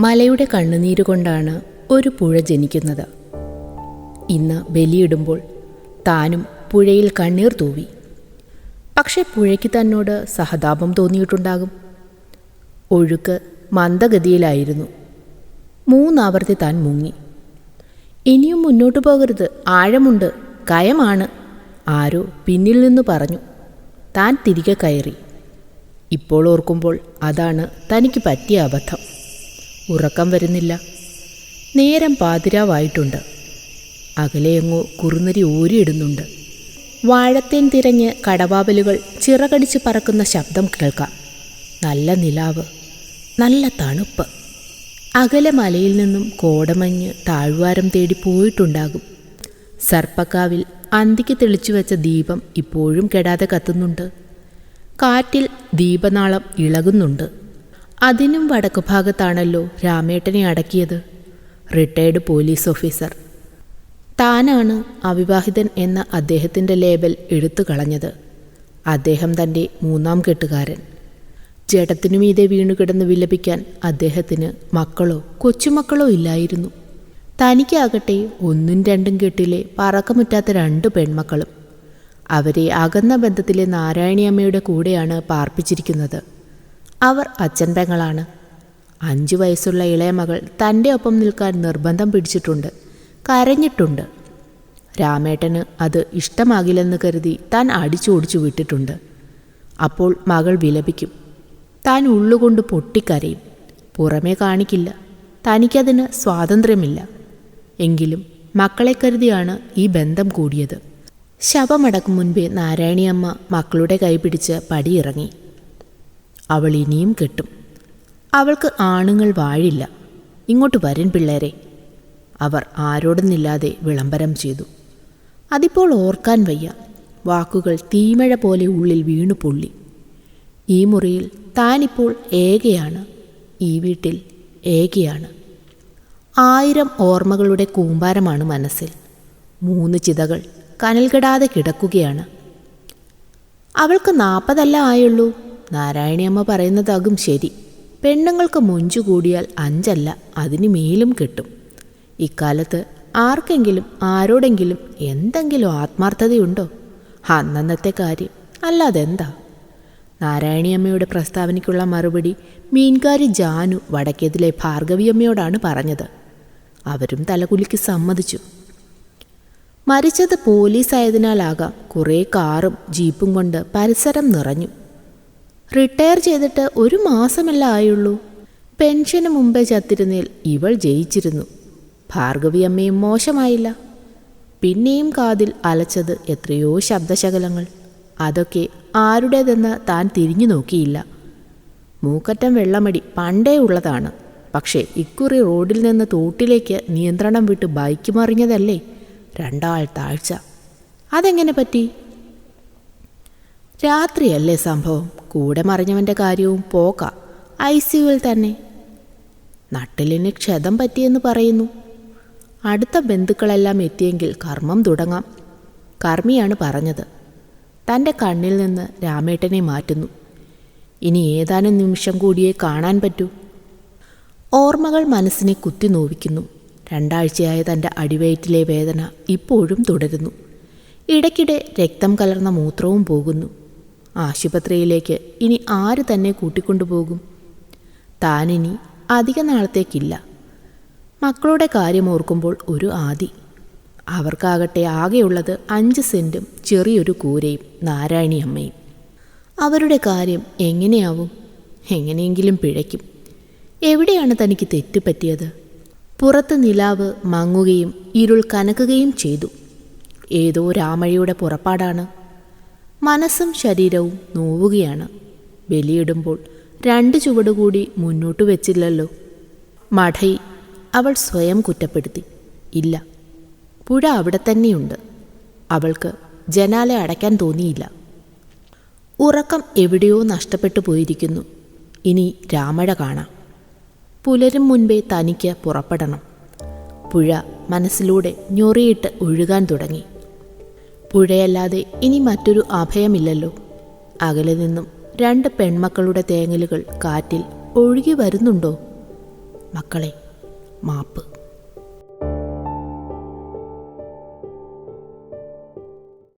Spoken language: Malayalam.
മലയുടെ കണ്ണുനീരുകൊണ്ടാണ് ഒരു പുഴ ജനിക്കുന്നത്. ഇന്ന് ബലിയിടുമ്പോൾ താനും പുഴയിൽ കണ്ണീർ തൂവി. പക്ഷെ പുഴയ്ക്ക് തന്നോട് സഹതാപം തോന്നിയിട്ടുണ്ടാകും. ഒഴുക്ക് മന്ദഗതിയിലായിരുന്നു. മൂന്നാവർത്തി താൻ മുങ്ങി. ഇനിയും മുന്നോട്ട് പോകരുത്. ആഴമുണ്ട്. കയമാണ്. ആരോ പിന്നിൽ നിന്ന് പറഞ്ഞു. താൻ തിരികെ കയറി. ഇപ്പോൾ ഓർക്കുമ്പോൾ അതാണ് തനിക്ക് പറ്റിയ അബദ്ധം. ഉറക്കം വരുന്നില്ല. നേരം പാതിരാവായിട്ടുണ്ട്. അകലെയെങ്ങോ കുറുനരി ഊരിയിടുന്നുണ്ട്. വാഴത്തേൻ തിരഞ്ഞ് കടവാവലുകൾ ചിറകടിച്ച് പറക്കുന്ന ശബ്ദം കേൾക്കാം. നല്ല നിലാവ് നല്ല തണുപ്പ്. അകലെ മലയിൽ നിന്നും കോടമഞ്ഞ് താഴ്വാരം തേടി പോയിട്ടുണ്ടാകും. സർപ്പക്കാവിൽ അന്തിക്ക് തെളിച്ചു വെച്ച ദീപം ഇപ്പോഴും കെടാതെ കത്തുന്നുണ്ട്. കാറ്റിൽ ദീപനാളം ഇളകുന്നുണ്ട്. അതിനും വടക്കു ഭാഗത്താണല്ലോ രാമേട്ടനെ അടക്കിയത്. റിട്ടയർഡ് പോലീസ് ഓഫീസർ താനാണ് അവിവാഹിതൻ എന്ന അദ്ദേഹത്തിന്റെ ലേബൽ എടുത്തു കളഞ്ഞത്. അദ്ദേഹം തന്റെ മൂന്നാം കെട്ടുകാരൻ. ജഡത്തിനുമീതെ വീണുകിടന്ന് വിലപിക്കാൻ അദ്ദേഹത്തിന് മക്കളോ കൊച്ചുമക്കളോ ഇല്ലായിരുന്നു. തനിക്കാകട്ടെ ഒന്നും രണ്ടും കെട്ടിലെ പറക്കമുറ്റാത്ത രണ്ട് പെൺമക്കളും. അവരെ അകന്ന ബന്ധത്തിലെ നാരായണിയമ്മയുടെ കൂടെയാണ് പാർപ്പിച്ചിരിക്കുന്നത്. അവർ അച്ഛൻ പെങ്ങളാണ് അഞ്ചു വയസ്സുള്ള ഇളയ മകൾ തന്റെ ഒപ്പം നിൽക്കാൻ നിർബന്ധം പിടിച്ചിട്ടുണ്ട് കരഞ്ഞിട്ടുണ്ട്. രാമേട്ടന് അത് ഇഷ്ടമാകില്ലെന്ന് കരുതി താൻ അടിച്ചോടിച്ചു വിട്ടിട്ടുണ്ട്. അപ്പോൾ മകൾ വിലപിക്കും. താൻ ഉള്ളുകൊണ്ട് പൊട്ടിക്കരയും. പുറമേ കാണിക്കില്ല. തനിക്കതിന് സ്വാതന്ത്ര്യമില്ല. എങ്കിലും മക്കളെ കരുതിയാണ് ഈ ബന്ധം കൂടിയത്. ശവമടക്കും മുൻപേ നാരായണിയമ്മ മക്കളുടെ കൈ പിടിച്ച് പടിയിറങ്ങി. അവൾ ഇനിയും കെട്ടും. അവൾക്ക് ആണുങ്ങൾ വാഴില്ല. ഇങ്ങോട്ട് വരൻ പിള്ളേരെ. അവർ ആരോടുന്നില്ലാതെ വിളംബരം ചെയ്തു. അതിപ്പോൾ ഓർക്കാൻ വയ്യ. വാക്കുകൾ തീമഴ പോലെ ഉള്ളിൽ വീണു പൊള്ളി. ഈ മുറിയിൽ താനിപ്പോൾ ഏകയാണ്. ഈ വീട്ടിൽ ഏകയാണ്. ആയിരം ഓർമ്മകളുടെ കൂമ്പാരമാണ് മനസ്സിൽ. മൂന്ന് ചിതകൾ കനൽകെടാതെ കിടക്കുകയാണ്. അവൾക്ക് നാൽപ്പതല്ല ആയുള്ളൂ. നാരായണിയമ്മ പറയുന്നതാകും ശരി. പെണ്ണുങ്ങൾക്ക് മുഞ്ചു കൂടിയാൽ അഞ്ചല്ല അതിന് മേലും കിട്ടും. ഇക്കാലത്ത് ആർക്കെങ്കിലും ആരോടെങ്കിലും എന്തെങ്കിലും ആത്മാർത്ഥതയുണ്ടോ? അന്നന്നത്തെ കാര്യം അല്ലാതെന്താ? നാരായണിയമ്മയുടെ പ്രസ്താവനയ്ക്കുള്ള മറുപടി മീൻകാരി ജാനു വടക്കേതിലെ ഭാർഗവിയമ്മയോടാണ് പറഞ്ഞത്. അവരും തലകുലിക്ക് സമ്മതിച്ചു. മരിച്ചത് പോലീസായതിനാലാകാം കുറേ കാറും ജീപ്പും കൊണ്ട് പരിസരം നിറഞ്ഞു. റിട്ടയർ ചെയ്തിട്ട് ഒരു മാസമല്ല ആയുള്ളൂ. പെൻഷന് മുമ്പേ ചത്തിരുന്നേൽ ഇവൾ ജയിച്ചിരുന്നു. ഭാർഗവി അമ്മയും മോശമായില്ല. പിന്നെയും കാതിൽ അലച്ചത് എത്രയോ ശബ്ദശകലങ്ങൾ. അതൊക്കെ ആരുടേതെന്ന് താൻ തിരിഞ്ഞു നോക്കിയില്ല. മൂക്കറ്റം വെള്ളമടി പണ്ടേ ഉള്ളതാണ്. പക്ഷേ ഇക്കുറി റോഡിൽ നിന്ന് തോട്ടിലേക്ക് നിയന്ത്രണം വിട്ട് ബൈക്ക് മറിഞ്ഞതല്ലേ? രണ്ടാൾ താഴ്ച. അതെങ്ങനെ പറ്റി? രാത്രിയല്ലേ സംഭവം? കൂടെ മറിഞ്ഞവന്റെ കാര്യവും പോക ഐ സിയുവിൽ തന്നെ. നട്ടിലിന് ക്ഷതം പറ്റിയെന്ന് പറയുന്നു. അടുത്ത ബന്ധുക്കളെല്ലാം എത്തിയെങ്കിൽ കർമ്മം തുടങ്ങാം. കർമ്മിയാണ് പറഞ്ഞത്. തന്റെ കണ്ണിൽ നിന്ന് രാമേട്ടനെ മാറ്റുന്നു. ഇനി ഏതാനും നിമിഷം കൂടിയേ കാണാൻ പറ്റൂ. ഓർമ്മകൾ മനസ്സിനെ കുത്തി നോവിക്കുന്നു. രണ്ടാഴ്ചയായ തന്റെ അടിവയറ്റിലെ വേദന ഇപ്പോഴും തുടരുന്നു. ഇടയ്ക്കിടെ രക്തം കലർന്ന മൂത്രവും പോകുന്നു. ആശുപത്രിയിലേക്ക് ഇനി ആര് തന്നെ കൂട്ടിക്കൊണ്ടുപോകും? താനിനി അധിക നാളത്തേക്കില്ല. മക്കളുടെ കാര്യം ഓർക്കുമ്പോൾ ഒരു ആദി. അവർക്കാകട്ടെ ആകെയുള്ളത് അഞ്ച് സെന്റും ചെറിയൊരു കൂരയും നാരായണി അമ്മയും. അവരുടെ കാര്യം എങ്ങനെയാവും? എങ്ങനെയെങ്കിലും പിഴയ്ക്കും. എവിടെയാണ് തനിക്ക് തെറ്റുപറ്റിയത്? പുറത്ത് നിലാവ് മങ്ങുകയും ഇരുൾ കനക്കുകയും ചെയ്തു. ഏതോ രാമഴയുടെ പുറപ്പാടാണ്. മനസ്സും ശരീരവും നോവുകയാണ്. ബലിയിടുമ്പോൾ രണ്ട് ചുവടുകൂടി മുന്നോട്ട് വെച്ചില്ലല്ലോ. മഠൈ അവൾ സ്വയം കുറ്റപ്പെടുത്തി. ഇല്ല പുഴ അവിടെ തന്നെയുണ്ട്. അവൾക്ക് ജനാലെ അടയ്ക്കാൻ തോന്നിയില്ല. ഉറക്കം എവിടെയോ നഷ്ടപ്പെട്ടു പോയിരിക്കുന്നു. ഇനി രാമഴ കാണാം. പുലരും മുൻപേ തനിക്ക് പുറപ്പെടണം. പുഴ മനസ്സിലൂടെ ഞൊറിയിട്ട് ഒഴുകാൻ തുടങ്ങി. പുഴയല്ലാതെ ഇനി മറ്റൊരു അഭയമില്ലല്ലോ. അകലെ നിന്നും രണ്ട് പെൺമക്കളുടെ തേങ്ങലുകൾ കാറ്റിൽ ഒഴുകി വരുന്നുണ്ടോ? മക്കളെ മാപ്പ്.